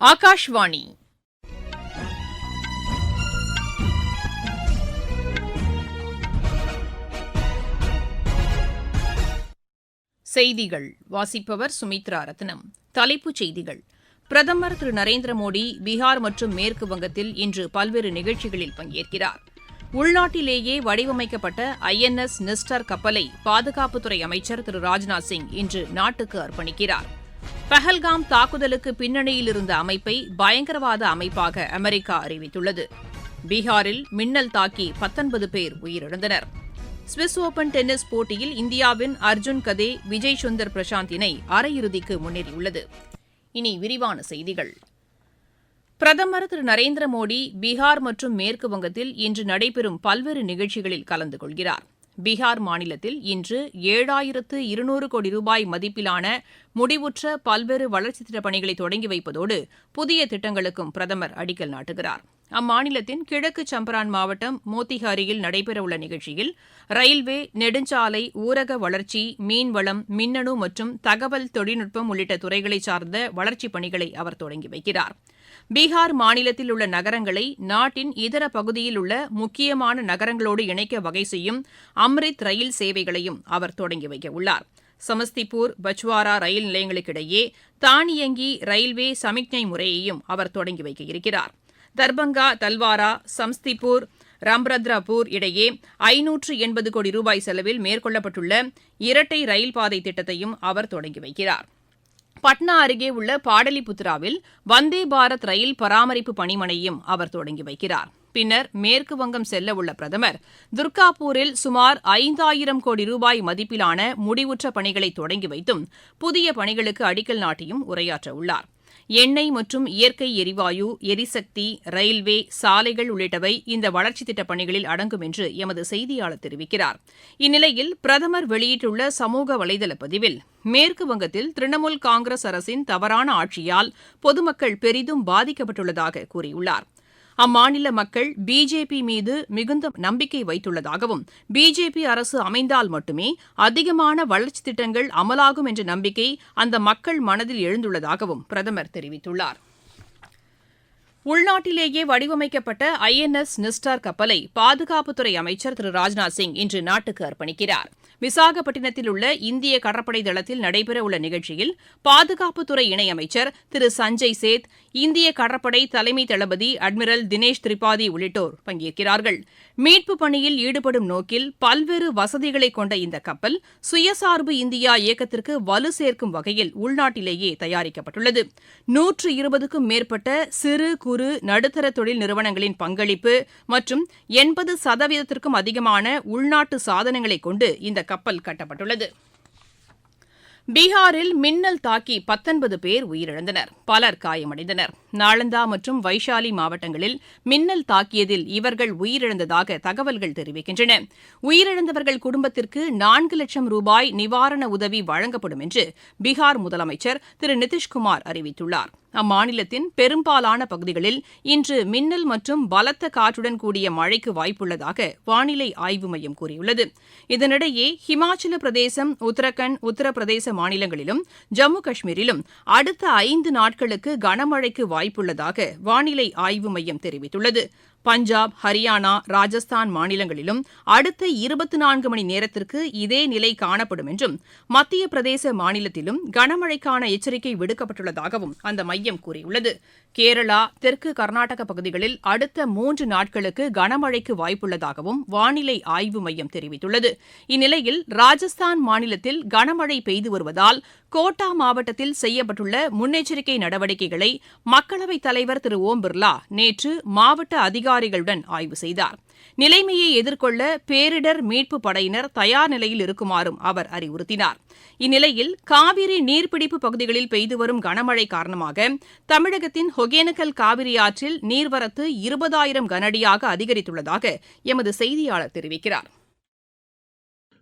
ஆகாஷ்வாணி. செய்திகள். வாசிப்பவர் சுமித்ரா ரத்னம். தலைப்புச் செய்திகள். பிரதமர் திரு நரேந்திர மோடி பீகார் மற்றும் மேற்கு வங்கத்தில் இன்று பல்வேறு நிகழ்ச்சிகளில் பங்கேற்கிறார். உள்நாட்டிலேயே வடிவமைக்கப்பட்ட ஐஎன்எஸ் நிஸ்டர் கப்பலை பாதுகாப்புத்துறை அமைச்சர் திரு ராஜ்நாத் சிங் இன்று நாட்டுக்கு அர்ப்பணிக்கிறார். பஹல்காம் தாக்குதலுக்கு பின்னணியில் இருந்த அமைப்பை பயங்கரவாத அமைப்பாக அமெரிக்கா அறிவித்துள்ளது. பீகாரில் மின்னல் தாக்கி பத்தொன்பது பேர் உயிரிழந்தனர். சுவிஸ் ஓபன் டென்னிஸ் போட்டியில் இந்தியாவின் அர்ஜுன் கதே விஜய் சுந்தர் பிரசாந்த் இணை அரையிறுதிக்கு முன்னேறியுள்ளது. இனி விரிவான செய்திகள். பிரதமர் திரு நரேந்திர மோடி பீகார் மற்றும் மேற்கு வங்கத்தில் இன்று நடைபெறும் பல்வேறு நிகழ்ச்சிகளில் கலந்து கொள்கிறார். பீகார் மாநிலத்தில் இன்று ஏழாயிரத்து இருநூறு கோடி ரூபாய் மதிப்பிலான முடிவுற்ற பல்வேறு வளர்ச்சித் திட்டப் பணிகளை தொடங்கி வைப்பதோடு புதிய திட்டங்களுக்கும் பிரதமர் அடிக்கல் நாட்டுகிறார். அம்மாநிலத்தின் கிழக்கு சம்பரான் மாவட்டம் மோத்திஹாரியில் நடைபெறவுள்ள நிகழ்ச்சியில் ரயில்வே நெடுஞ்சாலை ஊரக வளர்ச்சி மீன்வளம் மின்னணு மற்றும் தகவல் தொழில்நுட்பம் உள்ளிட்ட துறைகளை சார்ந்த வளர்ச்சிப் பணிகளை அவர் தொடங்கி வைக்கிறார். பீகார் மாநிலத்தில் உள்ள நகரங்களை நாட்டின் இதர பகுதியில் உள்ள முக்கியமான நகரங்களோடு இணைக்க வகை செய்யும் அம்ரித் ரயில் சேவைகளையும் அவர் தொடங்கி வைக்க உள்ளார் சமஸ்திபூர் பச்வாரா ரயில் நிலையங்களுக்கிடையே தானியங்கி ரயில்வே சமிக்ஞை முறையையும் அவர் தொடங்கி வைக்க இருக்கிறார் தர்பங்கா தல்வாரா சம்ஸ்திபூர் ரம்ரத்ராபூர் இடையே ஐநூற்று எண்பது கோடி ரூபாய் செலவில் மேற்கொள்ளப்பட்டுள்ள இரட்டை ரயில் பாதை திட்டத்தையும் அவர் தொடங்கி வைக்கிறார். பட்னா அருகே உள்ள பாடலிபுத்ராவில் வந்தே பாரத் ரயில் பராமரிப்பு பணிமனையும் அவர் தொடங்கி வைக்கிறார். பின்னர் மேற்கு வங்கம் செல்ல உள்ள பிரதமர் துர்காபூரில் சுமார் ஐந்தாயிரம் கோடி ரூபாய் மதிப்பிலான முடிவுற்ற பணிகளை தொடங்கி வைத்தும் புதிய பணிகளுக்கு அடிக்கல் நாட்டியும் உரையாற்றவுள்ளார். எண்ணெய் மற்றும் இயற்கை எரிவாயு எரிசக்தி ரயில்வே சாலைகள் உள்ளிட்டவை இந்த வளர்ச்சித் திட்டப் பணிகளில் அடங்கும் என்று எமது செய்தியாளர் தெரிவிக்கிறார். இந்நிலையில் பிரதமர் வெளியிட்டுள்ள சமூக வலைதள பதிவில் மேற்கு வங்கத்தில் திரிணாமுல் காங்கிரஸ் அரசின் தவறான ஆட்சியால் பொதுமக்கள் பெரிதும் பாதிக்கப்பட்டுள்ளதாக கூறியுள்ளார். அம்மாநில மக்கள் பிஜேபி மீது மிகுந்த நம்பிக்கை வைத்துள்ளதாகவும் பிஜேபி அரசு அமைந்தால் மட்டுமே அதிகமான வளர்ச்சித் திட்டங்கள் அமலாகும் என்ற நம்பிக்கை அந்த மக்கள் மனதில் எழுந்துள்ளதாகவும் பிரதமர் தெரிவித்துள்ளார். உள்நாட்டிலேயே வடிவமைக்கப்பட்ட ஐ என் எஸ் நிஸ்டார் கப்பலை பாதுகாப்புத்துறை அமைச்சர் திரு ராஜ்நாத் சிங் இன்று நாட்டுக்கு அர்ப்பணிக்கிறார். விசாகப்பட்டினத்தில் உள்ள இந்திய கடற்படை தளத்தில் நடைபெறவுள்ள நிகழ்ச்சியில் பாதுகாப்புத்துறை இணையமைச்சர் திரு சஞ்சய் சேத் இந்திய கடற்படை தலைமை தளபதி அட்மிரல் தினேஷ் திரிபாதி உள்ளிட்டோர் பங்கேற்கிறார்கள். மீட்பு பணியில் ஈடுபடும் நோக்கில் பல்வேறு வசதிகளை கொண்ட இந்த கப்பல் சுயசார்பு இந்தியா இயக்கத்திற்கு வலு சேர்க்கும் வகையில் உள்நாட்டிலேயே தயாரிக்கப்பட்டுள்ளது. நூற்று இருபதுக்கும் மேற்பட்ட சிறு குறு நடுத்தர தொழில் நிறுவனங்களின் பங்களிப்பு மற்றும் எண்பது சதவீதத்திற்கும் அதிகமான உள்நாட்டு சாதனங்களை கொண்டு இந்த கப்பல் கட்டப்பட்டுள்ளது. பீகாரில் மின்னல் தாக்கி பத்தொன்பது பேர் உயிரிழந்தனர். பலர் காயமடைந்தனர். நாளந்தா மற்றும் வைஷாலி மாவட்டங்களில் மின்னல் தாக்கியதில் இவர்கள் உயிரிழந்ததாக தகவல்கள் தெரிவிக்கின்றன. உயிரிழந்தவர்கள் குடும்பத்திற்கு நான்கு லட்சம் ரூபாய் நிவாரண உதவி வழங்கப்படும் என்று பீகார் முதலமைச்சர் திரு நிதிஷ்குமார் அறிவித்துள்ளார். அம்மாநிலத்தின் பெரும்பாலான பகுதிகளில் இன்று மின்னல் மற்றும் பலத்த காற்றுடன் கூடிய மழைக்கு வாய்ப்புள்ளதாக வானிலை ஆய்வு மையம் கூறியுள்ளது. இதனிடையே ஹிமாச்சல பிரதேசம் உத்தரகண்ட் உத்தரப்பிரதேச மாநிலங்களிலும் ஜம்மு காஷ்மீரிலும் அடுத்த ஐந்து நாட்களுக்கு கனமழைக்கு வாய்ப்புள்ளதாக வானிலை ஆய்வு மையம் தெரிவித்துள்ளது. பஞ்சாப் ஹரியானா ராஜஸ்தான் மாநிலங்களிலும் அடுத்த இருபத்தி நான்கு மணி நேரத்திற்கு இதே நிலை காணப்படும் என்றும் மத்திய பிரதேச மாநிலத்திலும் கனமழைக்கான எச்சரிக்கை விடுக்கப்பட்டுள்ளதாகவும் அந்த மையம் மையம் கூறியுள்ளது. கேரளா தெற்கு கர்நாடக பகுதிகளில் அடுத்த மூன்று நாட்களுக்கு கனமழைக்கு வாய்ப்புள்ளதாகவும் வானிலை ஆய்வு மையம் தெரிவித்துள்ளது. இந்நிலையில் ராஜஸ்தான் மாநிலத்தில் கனமழை பெய்து வருவதால் கோட்டா மாவட்டத்தில் செய்யப்பட்டுள்ள முன்னெச்சரிக்கை நடவடிக்கைகளை மக்களவைத் தலைவர் திரு ஓம் பிர்லா நேற்று மாவட்ட அதிகாரிகளுடன் ஆய்வு செய்தார். நிலைமையை எதிர்கொள்ள பேரிடர் மீட்பு படையினர் தயார் நிலையில் இருக்குமாறும் அவர் அறிவுறுத்தினார். இந்நிலையில் காவிரி நீர்பிடிப்பு பகுதிகளில் பெய்து வரும் கனமழை காரணமாக தமிழகத்தின் ஒகேனக்கல் காவிரி ஆற்றில் நீர்வரத்து இருபதாயிரம் கனஅடியாக அதிகரித்துள்ளதாக எமது செய்தியாளர் தெரிவிக்கிறார்.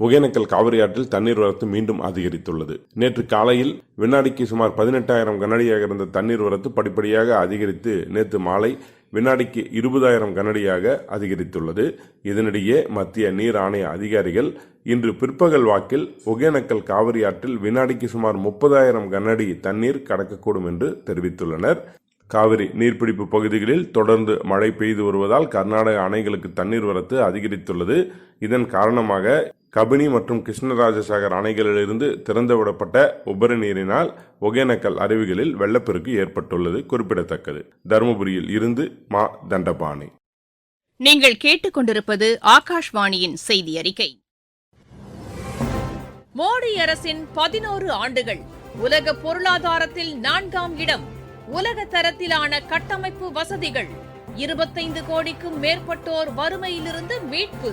ஒகேனக்கல் காவிரி ஆற்றில் தண்ணீர் வரத்து மீண்டும் அதிகரித்துள்ளது. நேற்று காலையில் வினாடிக்கு சுமார் பதினெட்டாயிரம் கனஅடியாக இருந்த தண்ணீர் வரத்து படிப்படியாக அதிகரித்து நேற்று மாலை வினாடிக்கு இருபதாயிரம் கனடியாக அதிகரித்துள்ளது. இதனிடையே மத்திய நீர் ஆணைய அதிகாரிகள் இன்று பிற்பகல் வாக்கில் ஒகேனக்கல் காவிரி ஆற்றில் வினாடிக்கு சுமார் முப்பதாயிரம் கனஅடி தண்ணீர் கடக்கக்கூடும் என்று தெரிவித்துள்ளனர். காவிரி நீர்பிடிப்பு பகுதிகளில் தொடர்ந்து மழை பெய்து வருவதால் கர்நாடக அணைகளுக்கு தண்ணீர் வரத்து அதிகரித்துள்ளது. இதன் காரணமாக கபினி மற்றும் கிருஷ்ணராஜசாகர் அணைகளிலிருந்து திறந்துவிடப்பட்ட உபரி நீரினால் ஒகேனக்கல் அருவிகளில் வெள்ளப்பெருக்கு ஏற்பட்டுள்ளது குறிப்பிடத்தக்கது. தருமபுரியில் இருந்து மா. தண்டபாணி. நீங்கள் கேட்டுக்கொண்டிருப்பது ஆகாஷ்வாணியின் செய்தி அறிக்கை மோடி அரசின் பதினோரு ஆண்டுகள் உலக பொருளாதாரத்தில் நான்காம் இடம் உலக தரத்திலான கட்டமைப்பு வசதிகள் இருபத்தைந்து கோடிக்கும் மேற்பட்டோர் வறுமையிலிருந்து மீட்பு.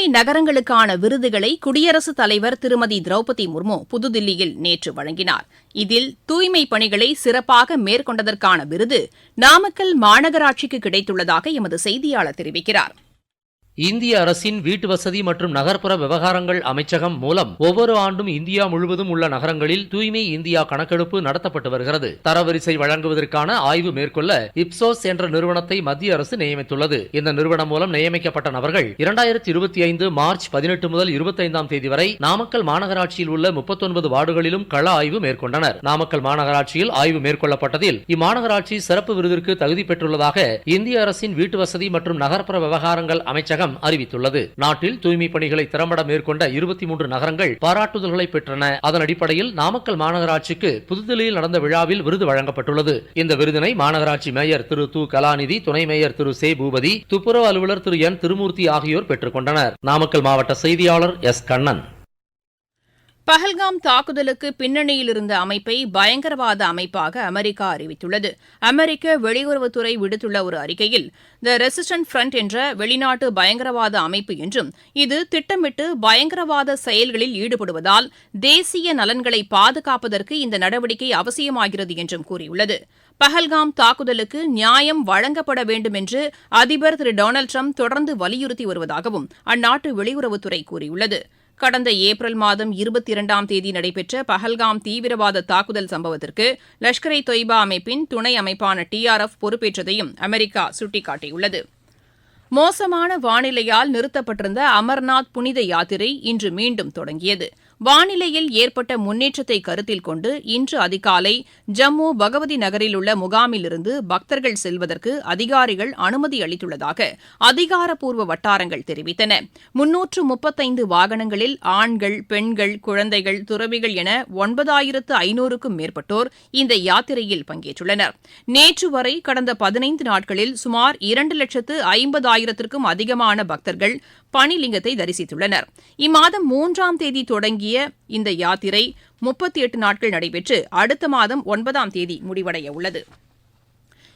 சென்னை நகரங்களுக்கான விருதுகளை குடியரசுத் தலைவர் திருமதி திரௌபதி முர்மு புதுதில்லியில் நேற்று வழங்கினார். இதில் தூய்மை பணிகளை சிறப்பாக மேற்கொண்டதற்கான விருது நாமக்கல் மாநகராட்சிக்கு கிடைத்துள்ளதாக எமது செய்தியாளர் தெரிவிக்கிறார். இந்திய அரசின் வீட்டு வசதி மற்றும் நகர்ப்புற விவகாரங்கள் அமைச்சகம் மூலம் ஒவ்வொரு ஆண்டும் இந்தியா முழுவதும் உள்ள நகரங்களில் தூய்மை இந்தியா கணக்கெடுப்பு நடத்தப்பட்டு வருகிறது. தரவரிசை வழங்குவதற்கான ஆய்வு மேற்கொள்ள இப்சோஸ் என்ற நிறுவனத்தை மத்திய அரசு நியமித்துள்ளது. இந்த நிறுவனம் மூலம் நியமிக்கப்பட்ட நபர்கள் இரண்டாயிரத்தி இருபத்தி ஐந்து மார்ச் பதினெட்டு முதல் இருபத்தைந்தாம் தேதி வரை நாமக்கல் மாநகராட்சியில் உள்ள முப்பத்தொன்பது வார்டுகளிலும் கள ஆய்வு மேற்கொண்டனர். நாமக்கல் மாநகராட்சியில் ஆய்வு மேற்கொள்ளப்பட்டதில் இம்மாநகராட்சி சிறப்பு விருதிற்கு தகுதி பெற்றுள்ளதாக இந்திய அரசின் வீட்டு வசதி மற்றும் நகர்ப்புற விவகாரங்கள் அமைச்சகம் அறிவித்துள்ளது. நாட்டில் தூய்மை பணிகளை திறம்பட மேற்கொண்ட இருபத்தி மூன்று நகரங்கள் பாராட்டுதல்களை பெற்றன. அதன் அடிப்படையில் நாமக்கல் மாநகராட்சிக்கு புதுதில்லியில் நடந்த விழாவில் விருது வழங்கப்பட்டுள்ளது. இந்த விருதினை மாநகராட்சி மேயர் திரு து கலாநிதி துணை மேயர் திரு சே. பூபதி துப்புரவு அலுவலர் திரு என். திருமூர்த்தி ஆகியோர் பெற்றுக் கொண்டனர். நாமக்கல் மாவட்ட செய்தியாளர் எஸ். கண்ணன். பஹல்காம் தாக்குதலுக்கு பின்னணியில் இருந்த அமைப்பை பயங்கரவாத அமைப்பாக அமெரிக்கா அறிவித்துள்ளது. அமெரிக்க வெளியுறவுத்துறை விடுத்துள்ள ஒரு அறிக்கையில் த ரெசிஸ்டன்ட் ஃப்ரண்ட் என்ற வெளிநாட்டு பயங்கரவாத அமைப்பு என்றும் இது திட்டமிட்டு பயங்கரவாத செயல்களில் ஈடுபடுவதால் தேசிய நலன்களை பாதுகாப்பதற்கு இந்த நடவடிக்கை அவசியமாகிறது என்றும் கூறியுள்ளது. பஹல்காம் தாக்குதலுக்கு நியாயம் வழங்கப்பட வேண்டும் என்று அதிபர் திரு டொனால்டு ட்ரம்ப் தொடர்ந்து வலியுறுத்தி வருவதாகவும் அந்நாட்டு வெளியுறவுத்துறை கூறியுள்ளது. கடந்த ஏப்ரல் மாதம் இருபத்தி இரண்டாம் தேதி நடைபெற்ற பஹல்காம் தீவிரவாத தாக்குதல் சம்பவத்திற்கு லஷ்கர் இ தொய்பா அமைப்பின் துணை அமைப்பான டிஆர்எஃப் பொறுப்பேற்றதையும் அமெரிக்கா சுட்டிக்காட்டியுள்ளது. மோசமான வானிலையால் நிறுத்தப்பட்டிருந்த அமர்நாத் புனித யாத்திரை இன்று மீண்டும் தொடங்கியது. வானிலையில் ஏற்பட்ட முன்னேற்றத்தை கருத்தில் கொண்டு இன்று அதிகாலை ஜம்மு பகவதி நகரில் உள்ள முகாமிலிருந்து பக்தர்கள் செல்வதற்கு அதிகாரிகள் அனுமதி அளித்துள்ளதாக அதிகாரப்பூர்வ வட்டாரங்கள் தெரிவித்தன. முன்னூற்று முப்பத்தைந்து வாகனங்களில் ஆண்கள் பெண்கள் குழந்தைகள் துறவிகள் என ஒன்பதாயிரத்து ஐநூறுக்கும் மேற்பட்டோர் இந்த யாத்திரையில் பங்கேற்றுள்ளனர். நேற்று வரை கடந்த பதினைந்து நாட்களில் சுமார் இரண்டு லட்சத்து ஐம்பதாயிரத்திற்கும் அதிகமான பக்தர்கள் பனிலிங்கத்தை தரிசித்துள்ளனர். இம்மாதம் மூன்றாம் தேதி தொடங்கிய இந்த யாத்திரை முப்பத்தி எட்டு நாட்கள் நடைபெற்று அடுத்த மாதம் ஒன்பதாம் தேதி முடிவடைய உள்ளது.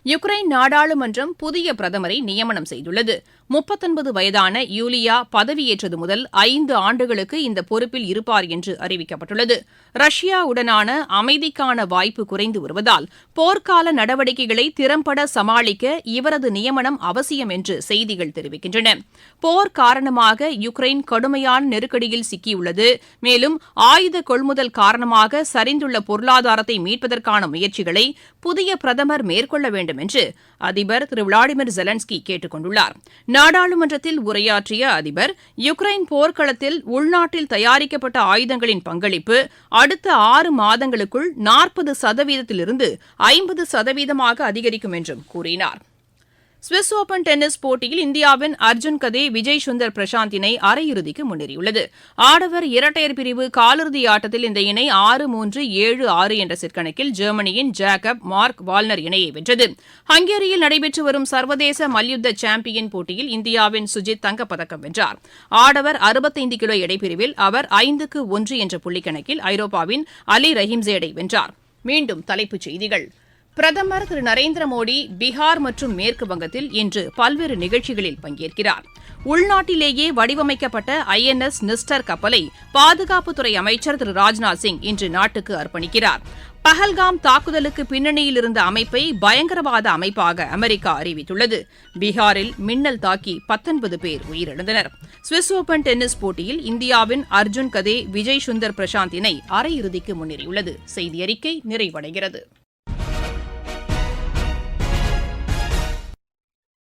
யுக்ரைன் நாடாளுமன்றம் புதிய பிரதமரை நியமனம் செய்துள்ளது. முப்பத்தொன்பது வயதான யூலியா பதவியேற்றது முதல் ஐந்து ஆண்டுகளுக்கு இந்த பொறுப்பில் இருப்பார் என்று அறிவிக்கப்பட்டுள்ளது. ரஷ்யாவுடனான அமைதிக்கான வாய்ப்பு குறைந்து வருவதால் போர்க்கால நடவடிக்கைகளை திறம்பட சமாளிக்க இவரது நியமனம் அவசியம் என்று செய்திகள் தெரிவிக்கின்றன. போர் காரணமாக யுக்ரைன் கடுமையான நெருக்கடியில் சிக்கியுள்ளது. மேலும் ஆயுத கொள்முதல் காரணமாக சரிந்துள்ள பொருளாதாரத்தை மீட்பதற்கான முயற்சிகளை புதிய பிரதமர் மேற்கொள்ள வேண்டும் என்று அதிபர் திரு விளாடிமிர் ஜெலன்ஸ்கி கேட்டுக் கொண்டுள்ளாா் நாடாளுமன்றத்தில் உரையாற்றிய அதிபர் யுக்ரைன் போர்க்களத்தில் உள்நாட்டில் தயாரிக்கப்பட்ட ஆயுதங்களின் பங்களிப்பு அடுத்த ஆறு மாதங்களுக்குள் நாற்பது சதவீதத்திலிருந்து ஐம்பது சதவீதமாக அதிகரிக்கும் என்றும் கூறினார். சுவிஸ் ஓபன் டென்னிஸ் போட்டியில் இந்தியாவின் அர்ஜுன் கதே விஜய் சுந்தர் பிரசாந்த் இணை அரையிறுதிக்கு முன்னேறியுள்ளது. ஆடவர் இரட்டையர் பிரிவு காலிறுதி ஆட்டத்தில் இந்த இணை ஆறு மூன்று ஏழு ஆறு என்ற சிற்கணக்கில் ஜெர்மனியின் ஜேக்கப் மார்க் வால்னர் இணையை வென்றது. ஹங்கேரியில் நடைபெற்று வரும் சர்வதேச மல்யுத்த சாம்பியன் போட்டியில் இந்தியாவின் சுஜித் தங்கப்பதக்கம் வென்றார். ஆடவர் அறுபத்தைந்து கிலோ எடைப்பிரிவில் அவர் ஐந்துக்கு ஒன்று என்ற புள்ளிக்கணக்கில் ஐரோப்பாவின் அலி ரஹிம்சேடை வென்றார். மீண்டும் தலைப்புச் செய்திகள். பிரதமர் திரு நரேந்திர மோடி பீகார் மற்றும் மேற்கு வங்கத்தில் இன்று பல்வேறு நிகழ்ச்சிகளில் பங்கேற்கிறார். உள்நாட்டிலேயே வடிவமைக்கப்பட்ட ஐ என் எஸ் நிஸ்டர் கப்பலை பாதுகாப்புத்துறை அமைச்சர் திரு ராஜ்நாத் சிங் இன்று நாட்டுக்கு அர்ப்பணிக்கிறார். பஹல்காம் தாக்குதலுக்கு பின்னணியில் இருந்த அமைப்பை பயங்கரவாத அமைப்பாக அமெரிக்கா அறிவித்துள்ளது. பீகாரில் மின்னல் தாக்கி பத்தொன்பது பேர் உயிரிழந்தனர். சுவிஸ் ஓபன் டென்னிஸ் போட்டியில் இந்தியாவின் அர்ஜுன் கதே விஜய் சுந்தர் பிரசாந்த் இணை அரையிறுதிக்கு முன்னேறியுள்ளது. செய்தி அறிக்கை நிறைவடைகிறது.